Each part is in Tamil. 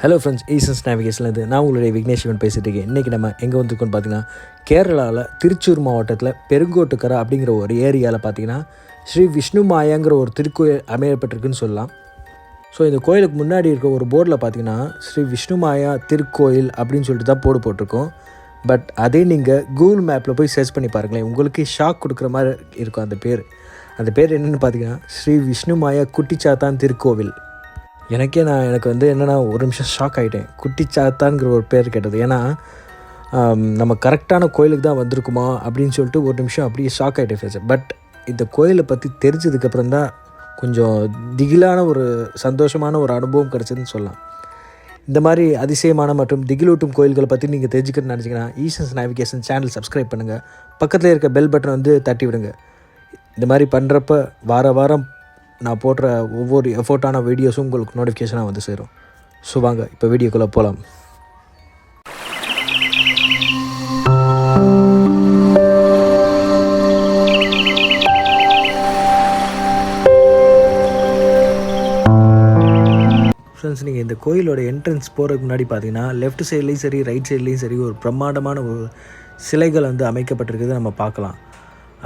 ஹலோ ஃப்ரெண்ட்ஸ் ஈசன்ஸ் நேவிகேஷன்லேருந்து நான் உங்களுடைய விக்னேஷ்வன் பேசிகிட்டு இருக்கேன். இன்றைக்கி நம்ம எங்கே வந்திருக்கோம்னு பார்த்தீங்கன்னா கேரளாவில் திருச்சூர் மாவட்டத்தில் பெருங்கோட்டுக்கரை அப்படிங்கிற ஒரு ஏரியாவில் பார்த்தீங்கன்னா ஸ்ரீ விஷ்ணு மாயாங்கிற ஒரு திருக்கோயில் அமையப்பட்டிருக்குன்னு சொல்லலாம். ஸோ இந்த கோயிலுக்கு முன்னாடி இருக்க ஒரு போர்டில் பார்த்தீங்கன்னா ஸ்ரீ விஷ்ணு மாயா திருக்கோயில் அப்படின்னு சொல்லிட்டு தான் போர்டு போட்டிருக்கோம். பட் அதே நீங்கள் கூகுள் மேப்பில் போய் சர்ச் பண்ணி பாருங்களேன் உங்களுக்கு ஷாக் கொடுக்குற மாதிரி இருக்கும் அந்த பேர். அந்த பேர் என்னென்னு பார்த்தீங்கன்னா ஸ்ரீ விஷ்ணு மாயா குட்டிச்சாத்தான் திருக்கோவில். எனக்கே நான் எனக்கு வந்து என்னென்னா ஒரு நிமிஷம் ஷாக் ஆகிட்டேன் குட்டிச்சாத்தான்ங்கிற ஒரு பேர் கேட்டது. ஏன்னா நம்ம கரெக்டான கோயிலுக்கு தான் வந்திருக்குமா அப்படின்னு சொல்லிட்டு ஒரு நிமிஷம் அப்படியே ஷாக் ஆகிட்டேன் ஃபேஸ் பட் இந்த கோயிலை பற்றி தெரிஞ்சதுக்கப்புறம் தான் கொஞ்சம் திகிலான ஒரு சந்தோஷமான ஒரு அனுபவம் கிடச்சதுன்னு சொல்லலாம். இந்த மாதிரி அதிசயமான மற்றும் திகிலூட்டும் கோயில்களை பற்றி நீங்கள் தெரிஞ்சுக்கணும்னு நினச்சிங்கன்னா ஈசன்ஸ் நேவிகேஷன் சேனல் சப்ஸ்கிரைப் பண்ணுங்கள் பக்கத்தில் இருக்க பெல் பட்டன் வந்து தட்டி விடுங்க இந்த மாதிரி பண்ணுறப்ப வார வாரம் நான் போடுற ஒவ்வொரு எஃபோர்ட்டான வீடியோஸும் உங்களுக்கு நோட்டிஃபிகேஷனாக வந்து சேரும். ஸோ வாங்க இப்போ வீடியோக்குள்ளே போகலாம் ஃப்ரெண்ட்ஸ் நீங்கள் இந்த கோயிலோட என்ட்ரன்ஸ் போகிறதுக்கு முன்னாடி பார்த்தீங்கன்னா லெஃப்ட் சைட்லேயும் சரி ரைட் சைட்லேயும் சரி ஒரு பிரம்மாண்டமான ஒரு சிலைகள் வந்து அமைக்கப்பட்டிருக்கிறது நம்ம பார்க்கலாம்.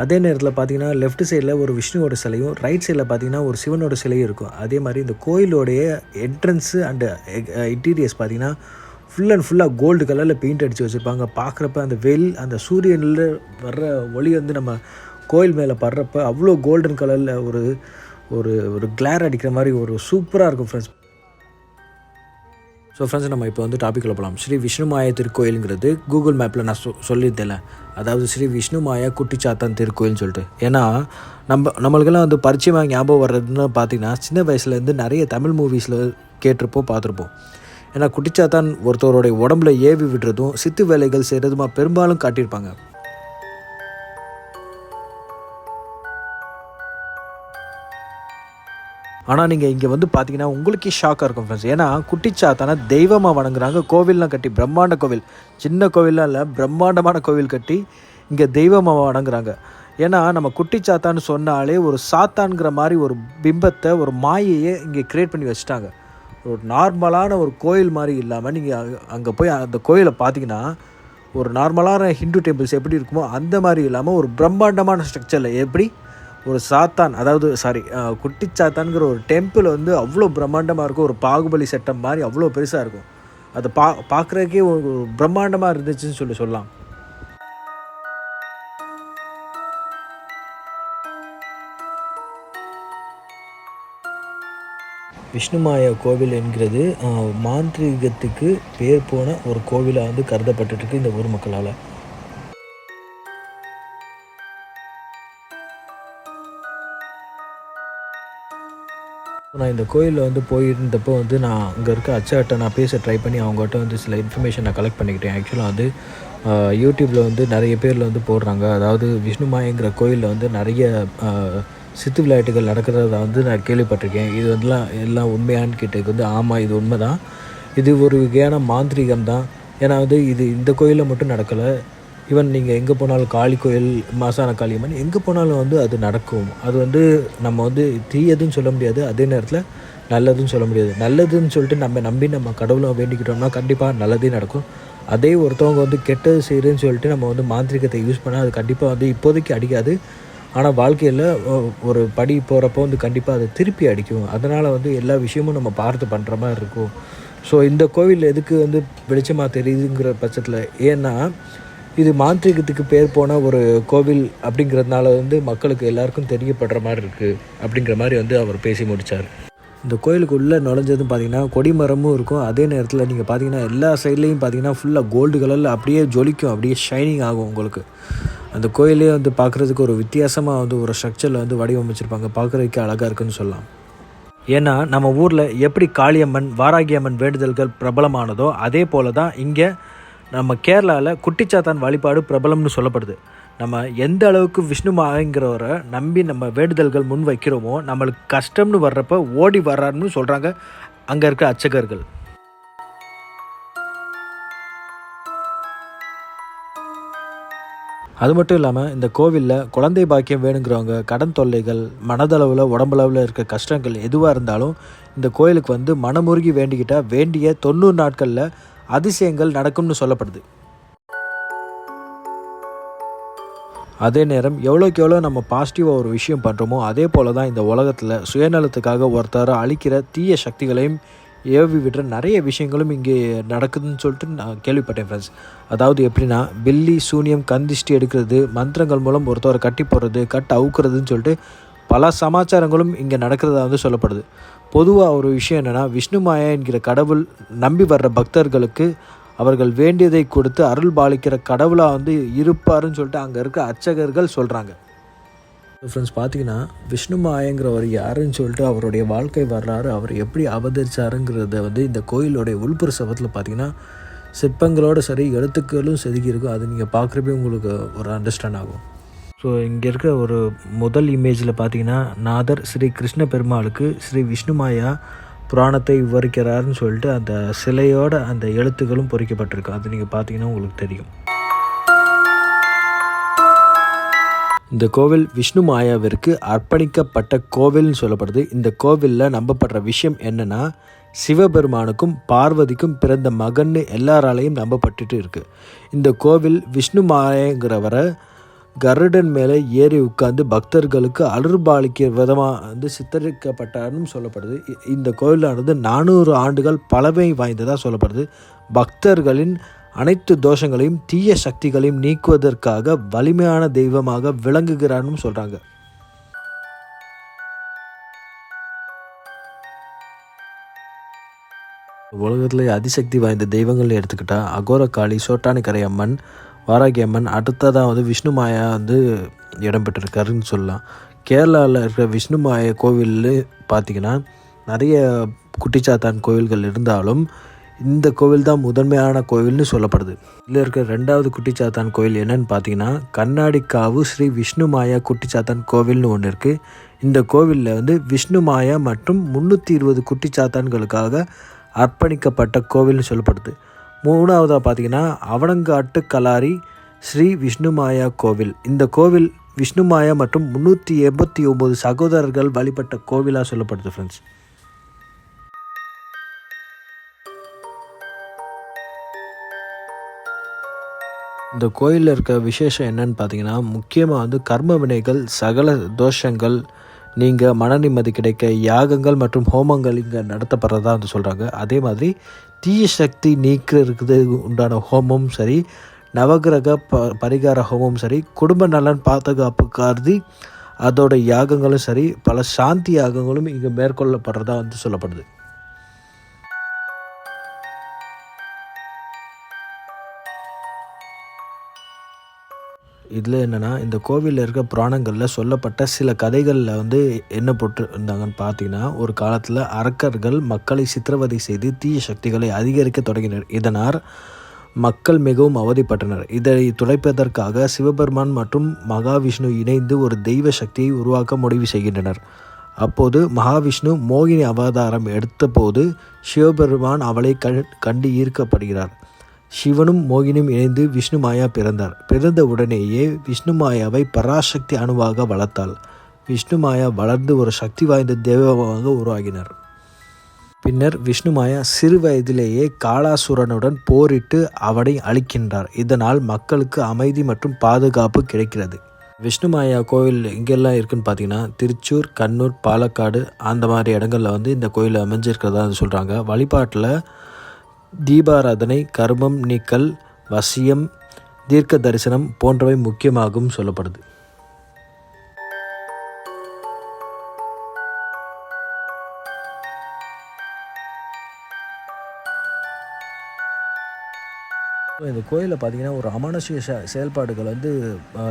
அதே நேரத்தில் பார்த்தீங்கன்னா லெஃப்ட் சைடில் ஒரு விஷ்ணுவோட சிலையும் ரைட் சைடில் பார்த்தீங்கன்னா ஒரு சிவனோட சிலையும் இருக்கும். அதே மாதிரி இந்த கோயிலோடைய entrance and interiors eh, eh, பார்த்தீங்கன்னா ஃபுல் அண்ட் ஃபுல்லாக கோல்டு கலரில் பெயிண்ட் அடித்து வச்சுருப்பாங்க. பார்க்குறப்ப அந்த வெயில் அந்த சூரியனில் வர்ற ஒளி வந்து நம்ம கோயில் மேலே படுறப்ப அவ்வளோ கோல்டன் கலரில் ஒரு ஒரு ஒரு கிளார் அடிக்கிற மாதிரி ஒரு சூப்பராக இருக்கும் ஃப்ரெண்ட்ஸ் ஸோ ஃப்ரெண்ட்ஸ் நம்ம இப்போ வந்து டாபிக்கில் போகலாம் ஸ்ரீ விஷ்ணுமாய திருக்கோயிலுங்கிறது கூகுள் மேப்பில் நான் சொ சொல்லியிருந்தேன்ல. அதாவது ஸ்ரீ விஷ்ணுமாயா குட்டிச்சாத்தான் திருக்கோயில்னு சொல்லிட்டு. ஏன்னா நம்ம நம்மளுக்கெல்லாம் வந்து பரிச்சயமாக ஞாபகம் வர்றதுன்னு பார்த்தீங்கன்னா சின்ன வயசுலேருந்து நிறைய தமிழ் மூவிஸில் கேட்டிருப்போம் பார்த்துருப்போம் ஏன்னா குட்டிச்சாத்தான் ஒருத்தவருடைய உடம்புல ஏவி விடுறதும் சித்து வேலைகள் செய்கிறதுமா பெரும்பாலும் காட்டியிருப்பாங்க. ஆனால் நீங்கள் இங்கே வந்து பார்த்தீங்கன்னா உங்களுக்கே ஷாக்காக இருக்கும் ஃப்ரெண்ட்ஸ் ஏன்னா குட்டிச்சாத்தான தெய்வமாக வணங்குறாங்க. கோவில்லாம் கட்டி பிரம்மாண்ட கோவில். சின்ன கோவில்லாம் இல்லை பிரம்மாண்டமான கோவில் கட்டி இங்கே தெய்வமாக வணங்குறாங்க. ஏன்னா நம்ம குட்டிச்சாத்தான்னு சொன்னாலே ஒரு சாத்தான்கிற மாதிரி ஒரு பிம்பத்தை ஒரு மாயையை இங்கே கிரியேட் பண்ணி வச்சுட்டாங்க. ஒரு நார்மலான ஒரு கோயில் மாதிரி இல்லாமல் நீங்கள் அங்கே போய் அந்த கோயிலை பார்த்தீங்கன்னா ஒரு நார்மலான ஹிந்து டெம்பிள்ஸ் எப்படி இருக்குமோ அந்த மாதிரி இல்லாமல் ஒரு பிரம்மாண்டமான ஸ்ட்ரக்சரில் எப்படி ஒரு சாத்தான் அதாவது சாரி குட்டி சாத்தான்கிற ஒரு டெம்பிள் வந்து அவ்வளோ பிரம்மாண்டமாக இருக்கும். ஒரு பாகுபலி சட்டம் மாதிரி அவ்வளோ பெருசாக இருக்கும். அதை பா பார்க்குறதுக்கே ஒரு பிரம்மாண்டமாக இருந்துச்சுன்னு சொல்லி சொல்லலாம். விஷ்ணுமாயா கோவில் என்கிறது மாந்திரீகத்துக்கு பேர் போன ஒரு கோவிலாக வந்து கருதப்பட்டுட்டு இந்த ஊர் மக்களால். நான் இந்த கோயிலில் வந்து போயிருந்தப்போ வந்து நான் அங்கே இருக்க அச்சாட்ட நான் பேச ட்ரை பண்ணி அவங்ககிட்ட வந்து சில இன்ஃபர்மேஷன் நான் கலெக்ட் பண்ணிக்கிட்டேன். ஆக்சுவலாக வந்து யூடியூப்பில் வந்து நிறைய பேரில் வந்து போடுறாங்க. அதாவது விஷ்ணுமாயங்கிற கோயிலில் வந்து நிறைய சித்து விளையாட்டுகள் நடக்கிறத வந்து நான் கேள்விப்பட்டிருக்கேன். இது வந்துலாம் எல்லாம் உண்மையான்னு கேட்டதுக்கு வந்து ஆமாம் இது உண்மை தான் இது ஒரு வகையான மாந்திரீகம் தான் ஏன்னா வந்து இது இந்த கோயிலில் மட்டும் நடக்கலை. ஈவன் நீங்கள் எங்கே போனாலும் காளி கோயில் மாசான காளியம்மன் எங்கே போனாலும் வந்து அது நடக்கும். அது வந்து நம்ம வந்து தீயதுன்னு சொல்ல முடியாது. அதே நேரத்தில் நல்லதுன்னு சொல்ல முடியாது. நல்லதுன்னு சொல்லிட்டு நம்ம நம்பி நம்ம கடவுளை வேண்டிக்கிட்டோம்னா கண்டிப்பாக நல்லதே நடக்கும். அதே ஒருத்தவங்க வந்து கெட்டது செய்கிறேன்னு சொல்லிட்டு நம்ம வந்து மாந்திரிகத்தை யூஸ் பண்ணால் அது கண்டிப்பாக வந்து இப்போதைக்கு அடிக்காது. ஆனால் வாழ்க்கையில் ஒரு படி போகிறப்போ வந்து கண்டிப்பாக அதை திருப்பி அடிக்கும். அதனால் வந்து எல்லா விஷயமும் நம்ம பார்த்து பண்ணுற மாதிரி இருக்கும். ஸோ இந்த கோவில் எதுக்கு வந்து வெளிச்சமாக தெரியுதுங்கிற பட்சத்தில் ஏன்னா இது மாந்திரிகத்துக்கு பேர் போன ஒரு கோவில் அப்படிங்கிறதுனால வந்து மக்களுக்கு எல்லாருக்கும் தெரியப்படுற மாதிரி இருக்குது அப்படிங்கிற மாதிரி வந்து அவர் பேசி முடித்தார் இந்த கோயிலுக்கு உள்ளே நுழைஞ்சதும் பார்த்தீங்கன்னா கொடிமரமும் இருக்கும். அதே நேரத்தில் நீங்கள் பார்த்தீங்கன்னா எல்லா சைட்லேயும் பார்த்தீங்கன்னா ஃபுல்லாக கோல்டு கலரில் அப்படியே ஜொலிக்கும். அப்படியே ஷைனிங் ஆகும் உங்களுக்கு. அந்த கோயிலே வந்து பார்க்குறதுக்கு ஒரு வித்தியாசமாக வந்து ஒரு ஸ்ட்ரக்சரில் வந்து வடிவமைச்சிருப்பாங்க. பார்க்குறதுக்கு அழகாக இருக்குன்னு சொல்லலாம். ஏன்னா நம்ம ஊரில் எப்படி காளியம்மன் வாராகியம்மன் வேண்டுதல்கள் பிரபலமானதோ அதே போல தான் இங்கே நம்ம கேரளாவில் குட்டிச்சாத்தான் வழிபாடு பிரபலம்னு சொல்லப்படுது. நம்ம எந்த அளவுக்கு விஷ்ணு மாயங்கிறவரை நம்பி நம்ம வேண்டுதல்கள் முன் வைக்கிறோமோ நம்மளுக்கு கஷ்டம்னு வர்றப்ப ஓடி வர்றாருன்னு சொல்கிறாங்க அங்கே இருக்கிற அர்ச்சகர்கள். அது மட்டும் இல்லாமல் இந்த கோவிலில் குழந்தை பாக்கியம் வேணுங்கிறவங்க கடன் தொல்லைகள் மனதளவில் உடம்பளவில் இருக்க கஷ்டங்கள் எதுவாக இருந்தாலும் இந்த கோயிலுக்கு வந்து மனமுருகி வேண்டிக்கிட்டால் வேண்டிய தொண்ணூறு நாட்களில் அதிசயங்கள் நடக்கும்னு சொல்லப்படுது. அதே நேரம் எவ்வளோக்கு எவ்வளோ நம்ம பாசிட்டிவாக ஒரு விஷயம் பண்ணுறோமோ அதே போல் தான் இந்த உலகத்தில் சுயநலத்துக்காக ஒருத்தரை அழிக்கிற தீய சக்திகளையும் ஏவி விடுற நிறைய விஷயங்களும் இங்கே நடக்குதுன்னு சொல்லிட்டு நான் கேள்விப்பட்டேன் ஃப்ரெண்ட்ஸ் அதாவது எப்படின்னா பில்லி சூனியம் கந்திஷ்டி எடுக்கிறது மந்திரங்கள் மூலம் ஒருத்தவரை கட்டி போடுறது கட்டு அவுக்கிறதுன்னு சொல்லிட்டு பல சமாச்சாரங்களும் இங்கே நடக்கிறதா வந்து சொல்லப்படுது. பொதுவாக ஒரு விஷயம் என்னென்னா விஷ்ணு மாயா என்கிற கடவுள் நம்பி வர்ற பக்தர்களுக்கு அவர்கள் வேண்டியதை கொடுத்து அருள் பாலிக்கிற கடவுளாக வந்து இருப்பாருன்னு சொல்லிட்டு அங்கே இருக்க அர்ச்சகர்கள் சொல்கிறாங்க ஃப்ரெண்ட்ஸ் பார்த்தீங்கன்னா விஷ்ணு மாயங்கிறவர் யாருன்னு சொல்லிட்டு அவருடைய வாழ்க்கை வரலாறு அவர் எப்படி அவதரிச்சாருங்கிறத வந்து இந்த கோயிலுடைய உள்புற சபத்தில் பார்த்தீங்கன்னா சிற்பங்களோடு சரி எழுத்துக்களும் செதுக்கியிருக்கும். அது நீங்கள் பார்க்குறப்பே உங்களுக்கு ஒரு அண்டர்ஸ்டாண்ட் ஆகும். ஸோ இங்கே இருக்க ஒரு முதல் இமேஜில் பார்த்தீங்கன்னா நாதர் ஸ்ரீ கிருஷ்ண பெருமாளுக்கு ஸ்ரீ விஷ்ணுமாயா புராணத்தை விவரிக்கிறாருன்னு சொல்லிட்டு அந்த சிலையோட அந்த எழுத்துக்களும் பொறிக்கப்பட்டிருக்கு. அது நீங்கள் பார்த்தீங்கன்னா உங்களுக்கு தெரியும். இந்த கோவில் விஷ்ணு மாயாவிற்கு அர்ப்பணிக்கப்பட்ட கோவில்னு சொல்லப்படுது. இந்த கோவிலில் நம்பப்படுற விஷயம் என்னன்னா சிவபெருமானுக்கும் பார்வதிக்கும் பிறந்த மகன்னு எல்லாராலையும் நம்பப்பட்டுட்டு இருக்கு. இந்த கோவில் விஷ்ணு மாயங்கிறவரை கருடன் மேலே ஏறி உட்கார்ந்து பக்தர்களுக்கு அருள்பாலிக்கிற விதமாக வந்து சித்தரிக்கப்பட்டார்னு சொல்லப்படுது. இந்த கோயிலானது நானூறு ஆண்டுகள் பழமை வாய்ந்ததாக சொல்லப்படுது. பக்தர்களின் அனைத்து தோஷங்களையும் தீய சக்திகளையும் நீக்குவதற்காக வலிமையான தெய்வமாக விளங்குகிறார்னு சொல்கிறாங்க உலகத்தில் அதிசக்தி வாய்ந்த தெய்வங்கள்னு எடுத்துக்கிட்டால் அகோரகாளி சோட்டானிக்கரை அம்மன் வாராகி அம்மன் அடுத்ததாக வந்து விஷ்ணு மாயா வந்து இடம்பெற்றிருக்காருன்னு சொல்லலாம். கேரளாவில் இருக்கிற விஷ்ணு மாயா கோவில் பார்த்திங்கன்னா நிறைய குட்டிச்சாத்தான் கோவில்கள் இருந்தாலும் இந்த கோவில் தான் முதன்மையான கோவில்னு சொல்லப்படுது. இதில் இருக்கிற ரெண்டாவது குட்டிச்சாத்தான் கோவில் என்னன்னு பார்த்தீங்கன்னா கண்ணாடிக்காவு ஸ்ரீ விஷ்ணு மாயா குட்டிச்சாத்தான் கோவில்னு ஒன்று இருக்குது இந்த கோவிலில் வந்து விஷ்ணு மாயா மற்றும் முந்நூற்றி இருபது குட்டிச்சாத்தான்களுக்காக அர்ப்பணிக்கப்பட்ட கோவில்னு சொல்லப்படுது. மூணாவதாக பார்த்தீங்கன்னா அவனங்காட்டு கலாரி ஸ்ரீ விஷ்ணுமாயா கோவில். இந்த கோவில் விஷ்ணுமாயா மற்றும் முந்நூற்றி எண்பத்தி ஒம்பது சகோதரர்கள் வழிபட்ட கோவிலாக சொல்லப்படுது ஃப்ரெண்ட்ஸ் இந்த கோயிலில் இருக்க விசேஷம் என்னன்னு பார்த்தீங்கன்னா முக்கியமாக வந்து கர்ம வினைகள் சகல தோஷங்கள் நீங்கள் மன நிம்மதி கிடைக்க யாகங்கள் மற்றும் ஹோமங்கள் இங்கே நடத்தப்படுறதா வந்து சொல்கிறாங்க அதே மாதிரி தீய சக்தி நீக்கிறதுக்கு உண்டான ஹோமமும் சரி நவகிரக ப பரிகார ஹோமம் சரி குடும்ப நலன் பாதுகாப்பு கருதி அதோட யாகங்களும் சரி பல சாந்தி யாகங்களும் இங்கே மேற்கொள்ளப்படுறதா வந்து சொல்லப்படுது. இதில் என்னென்னா இந்த கோவிலில் இருக்க புராணங்களில் சொல்லப்பட்ட சில கதைகளில் வந்து என்ன போட்டு இருந்தாங்கன்னு பார்த்தீங்கன்னா ஒரு காலத்தில் அரக்கர்கள் மக்களை சித்திரவதை செய்து தீய சக்திகளை அதிகரிக்க தொடங்கினர். இதனால் மக்கள் மிகவும் அவதிப்பட்டனர். இதை துடைப்பதற்காக சிவபெருமான் மற்றும் மகாவிஷ்ணு இணைந்து ஒரு தெய்வ சக்தியை உருவாக்க முடிவு செய்கின்றனர். அப்போது மகாவிஷ்ணு மோகினி அவதாரம் எடுத்தபோது சிவபெருமான் அவளை கண் கண்டு ஈர்க்கப்படுகிறார். சிவனும் மோகினும் இணைந்து விஷ்ணுமாயா பிறந்தார். பிறந்த உடனேயே விஷ்ணு மாயாவை பராசக்தி அணுவாக வளர்த்தாள். விஷ்ணு மாயா வளர்ந்து ஒரு சக்தி வாய்ந்த தெய்வமாக உருவாகினார். பின்னர் விஷ்ணு மாயா சிறு வயதிலேயே காளாசுரனுடன் போரிட்டு அவனை அழிக்கின்றார். இதனால் மக்களுக்கு அமைதி மற்றும் பாதுகாப்பு கிடைக்கிறது. விஷ்ணு மாயா கோவில் எங்கெல்லாம் இருக்குன்னு பார்த்தீங்கன்னா திருச்சூர் கண்ணூர் பாலக்காடு அந்த மாதிரி இடங்களில் வந்து இந்த கோயில் அமைஞ்சிருக்கிறதா சொல்கிறாங்க வழிபாட்டில் தீபாராதனை கர்மம் நீக்கல் வசியம் தீர்க்க தரிசனம் போன்றவை முக்கியமாகவும் சொல்லப்படுது. இந்த கோயிலில் பார்த்தீங்கன்னா ஒரு அமானுஷ்ய செ- செயல்பாடுகள் வந்து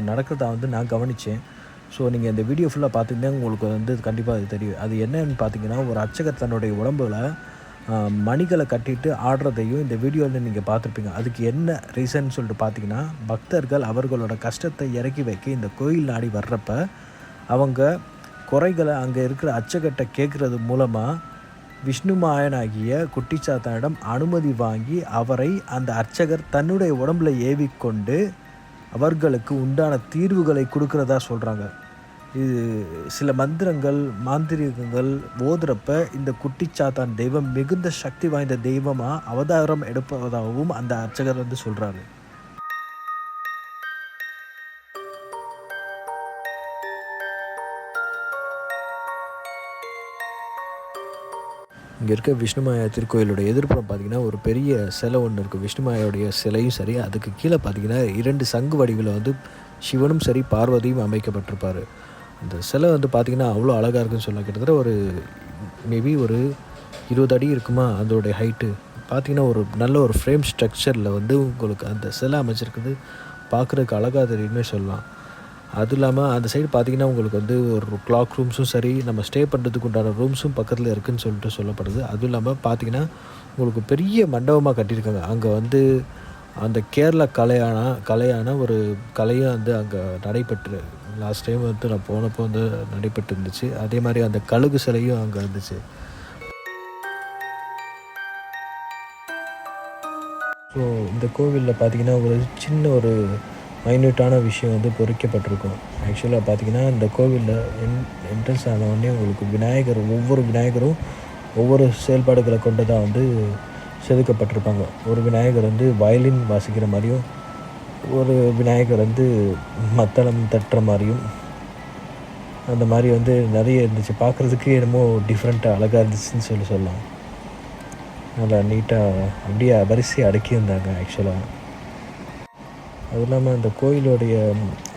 நடக்கிறதா வந்து நான் கவனித்தேன் ஸோ நீங்கள் இந்த வீடியோ ஃபுல்லாக பார்த்தீங்கன்னா உங்களுக்கு வந்து கண்டிப்பாக அது தெரியும். அது என்னன்னு பார்த்தீங்கன்னா ஒரு அர்ச்சகர் தன்னுடைய உடம்புல மணிகளை கட்டிட்டு ஆடுறதையும் இந்த வீடியோவில் நீங்கள் பார்த்துருப்பீங்க. அதுக்கு என்ன ரீசன் சொல்லிட்டு பார்த்தீங்கன்னா பக்தர்கள் அவர்களோட கஷ்டத்தை இறக்கி வைக்க இந்த கோயில் நாடி வர்றப்ப அவங்க குறைகளை அங்கே இருக்கிற அர்ச்சகர்கிட்ட கேட்குறது மூலமாக விஷ்ணுமாயனாகிய குட்டிச்சாத்தானிடம் அனுமதி வாங்கி அவரை அந்த அர்ச்சகர் தன்னுடைய உடம்புல ஏவிக்கொண்டு அவர்களுக்கு உண்டான தீர்வுகளை கொடுக்குறதா சொல்கிறாங்க இது சில மந்திரங்கள் மாந்திரிகங்கள் ஓதுறப்ப இந்த குட்டிச்சாத்தான் தெய்வம் மிகுந்த சக்தி வாய்ந்த தெய்வமாக அவதாரம் எடுப்பதாகவும் அந்த அர்ச்சகர் வந்து சொல்கிறாரு இங்கே இருக்க விஷ்ணுமாயா திருக்கோயிலோட எதிர்ப்புறம் பார்த்திங்கன்னா ஒரு பெரிய சிலை ஒன்று இருக்குது விஷ்ணுமாயாவுடைய சிலையும் சரி அதுக்கு கீழே பார்த்திங்கன்னா இரண்டு சங்கு வடிவில் வந்து சிவனும் சரி பார்வதியும் அமைக்கப்பட்டிருப்பார். அந்த சிலை வந்து பார்த்திங்கன்னா அவ்வளோ அழகாக இருக்குன்னு சொல்லலாம் கிட்டத்தட்ட ஒரு மேபி ஒரு இருபது அடி இருக்குமா அதோடைய ஹைட்டு பார்த்தீங்கன்னா ஒரு நல்ல ஒரு ஃப்ரேம் ஸ்ட்ரக்சரில் வந்து உங்களுக்கு அந்த சிலை அமைச்சிருக்குது. பார்க்குறதுக்கு அழகாக தெரியுமே சொல்லலாம். அது இல்லாமல் அந்த சைடு பார்த்திங்கன்னா உங்களுக்கு வந்து ஒரு கிளாக் ரூம்ஸும் சரி நம்ம ஸ்டே பண்ணுறதுக்கு உண்டான ரூம்ஸும் பக்கத்தில் இருக்குதுன்னு சொல்லிட்டு சொல்லப்படுது. அதுவும் இல்லாமல் பார்த்தீங்கன்னா உங்களுக்கு பெரிய மண்டபமாக கட்டியிருக்காங்க. அங்கே வந்து அந்த கேரளா கலையான கலையான ஒரு கலையும் வந்து அங்கே நடைபெற்று லாஸ்ட் டைம் வந்து நான் போனப்போ வந்து நடைபெற்று இருந்துச்சு. அதே மாதிரி அந்த கழுகு சிலையும் அங்கே இருந்துச்சு. ஸோ இந்த கோவிலில் பார்த்தீங்கன்னா ஒரு சின்ன ஒரு மைன்யூட்டான விஷயம் வந்து பொறிக்கப்பட்டிருக்கும். ஆக்சுவலாக பார்த்தீங்கன்னா இந்த கோவிலில் என் என்ட்ரன்ஸ் ஆனவுடனே உங்களுக்கு விநாயகர் ஒவ்வொரு விநாயகரும் ஒவ்வொரு செயல்பாடுகளை கொண்டதாக வந்து செதுக்கப்பட்டிருப்பாங்க. ஒரு விநாயகர் வந்து வயலின் வாசிக்கிற மாதிரியும் ஒரு விநாயகர் வந்து மத்தளம் தட்டுற மாதிரியும் அந்த மாதிரி வந்து நிறைய இருந்துச்சு. பார்க்குறதுக்கு என்னமோ டிஃப்ரெண்ட்டாக அழகாக இருந்துச்சுன்னு சொல்லி சொல்லலாம். நல்லா நீட்டாக அப்படியே வரிசையை அடக்கியிருந்தாங்க ஆக்சுவலாக அது இல்லாமல் அந்த கோயிலுடைய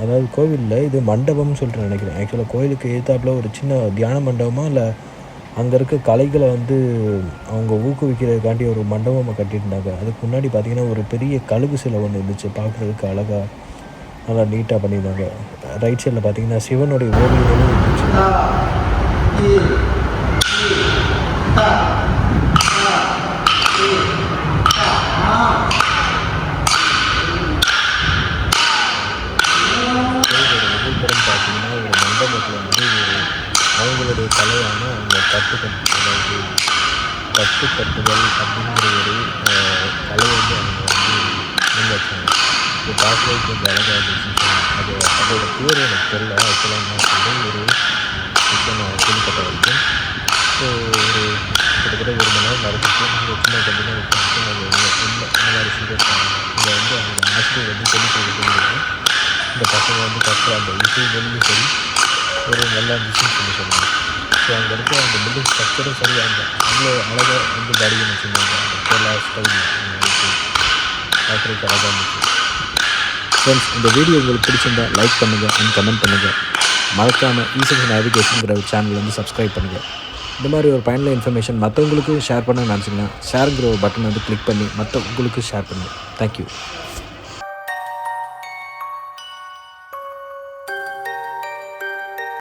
அதாவது கோவிலில் இது மண்டபம்னு சொல்லிட்டு நினைக்கிறேன். ஆக்சுவலாக கோயிலுக்கு ஏற்றாப்புல ஒரு சின்ன தியான மண்டபமாக இல்லை அங்கே இருக்க கலைகளை வந்து அவங்க ஊக்குவிக்கிறதுக்காண்டி ஒரு மண்டபமாக கட்டியிருந்தாங்க. அதுக்கு முன்னாடி பார்த்திங்கன்னா ஒரு பெரிய கழுகு சிலை ஒன்று இருந்துச்சு. பார்க்குறதுக்கு அழகாக நல்லா நீட்டாக பண்ணியிருந்தாங்க. ரைட் சைடில் பார்த்தீங்கன்னா சிவனுடைய ஓவியங்களும் இருந்துச்சு கோயிலோட எதிர்ப்புறம் பார்த்தீங்கன்னா ஒரு மண்டபத்தில் வந்து ஒரு அவங்களுடைய கலையான அந்த கட்டுக்கட்டு அதாவது கட்டுக்கட்டுதல் அப்படிங்கிற ஒரு அஹ், கலையை வந்து அவங்க வந்து முன்வச்சாங்க இது பார்க்கவே கொஞ்சம் அழகாக இருந்துச்சுன்னு அது அதோட பேர் எனக்கு தெரியல ஆக்சுவலாக நான் சொல்லி ஒரு விஷயம் நான் கேள்விப்பட்ட வரைக்கும் ஸோ ஒரு கிட்டத்தட்ட ஒரு மணி நேரம் நடந்துச்சு நாங்கள் சின்ன கம்பெனியாக நேரம் உட்காந்து நாங்கள் இந்த இந்த மாதிரி சீரியஸ் இதை வந்து அவங்க ஆசிரியர் வந்து சொல்லிக் கொடுத்துருக்காங்க இந்த பசங்க வந்து கற்றுற அந்த இசை வெளியும் சரி ஒரு நல்லா இருந்துச்சுன்னு சொல்லி சொன்னாங்க ஸோ அங்கே இருக்க அந்த பில்டிங் ஸ்ட்ரக்சரும் சரி அந்த அவ்வளோ அழகாக வந்து பாடியை வச்சுருந்தாங்க அந்த கேரளா ஸ்டைல் பார்க்குறதுக்கு அழகாக இருந்துச்சு ஃப்ரெண்ட்ஸ் இந்த வீடியோ உங்களுக்கு பிடிச்சிருந்தா லைக் பண்ணுங்கள் அண்ட் கமெண்ட் பண்ணுங்கள் மறக்காமல் ஈசன்ஸ் நேவிகேஷனுங்கிற ஒரு சேனல் வந்து சப்ஸ்கிரைப் பண்ணுங்கள் இந்த மாதிரி ஒரு பயனுள்ள இன்ஃபர்மேஷன் மற்றவங்களுக்கு ஷேர் பண்ண நினச்சிங்கன்னா ஷேருங்கிற ஒரு பட்டன் வந்து கிளிக் பண்ணி மற்றவங்களுக்கு ஷேர் பண்ணுங்கள் தேங்க்யூ